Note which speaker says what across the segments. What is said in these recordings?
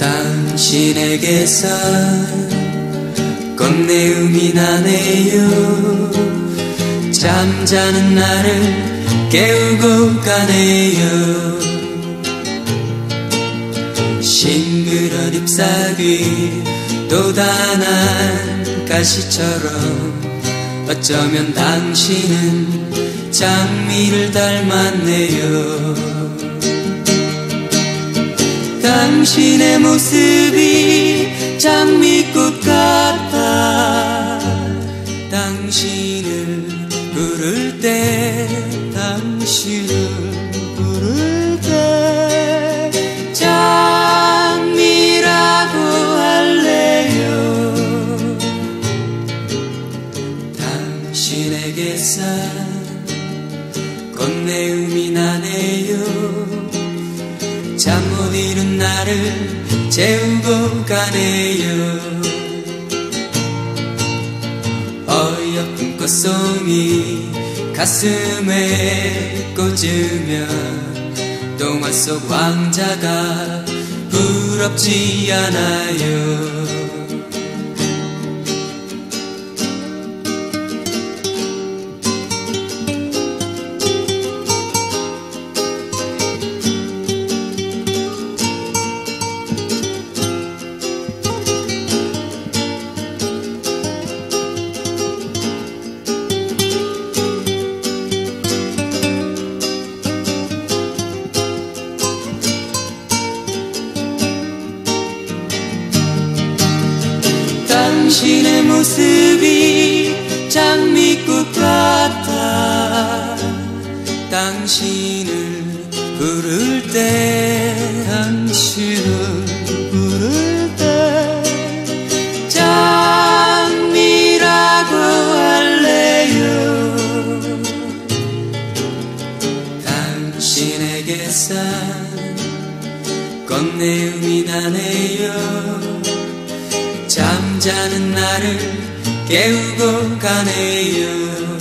Speaker 1: 당신에게서 꽃내음이 나네요. 잠자는 나를 깨우고 가네요. 싱그런 잎사귀 또 단한 가시처럼 어쩌면 당신은 장미를 닮았네요 당신의 모습이 장미꽃 같아. 당신을 부를 때 당신을 할래요. 당신에게서 꽃내음이 나네요. 잠 못 이룬 나를 재우고 가네요. 어여쁜 꽃송이 가슴에 꽂으면 동화 속 왕자가 부럽지 않아요 당신의 모습이 장미꽃 같아. 당신을 부를 때 당신을 부를 때 장미라고 할래요. 당신에게서 꽃내음이 나네요 잠자는 나를 깨우고 가네요.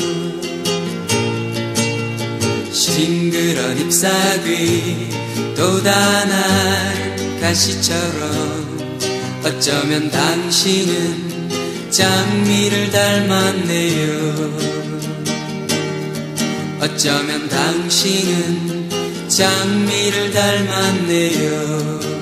Speaker 1: 싱그런 잎사귀 또 단한 가시처럼 어쩌면 당신은 장미를 닮았네요. 어쩌면 당신은 장미를 닮았네요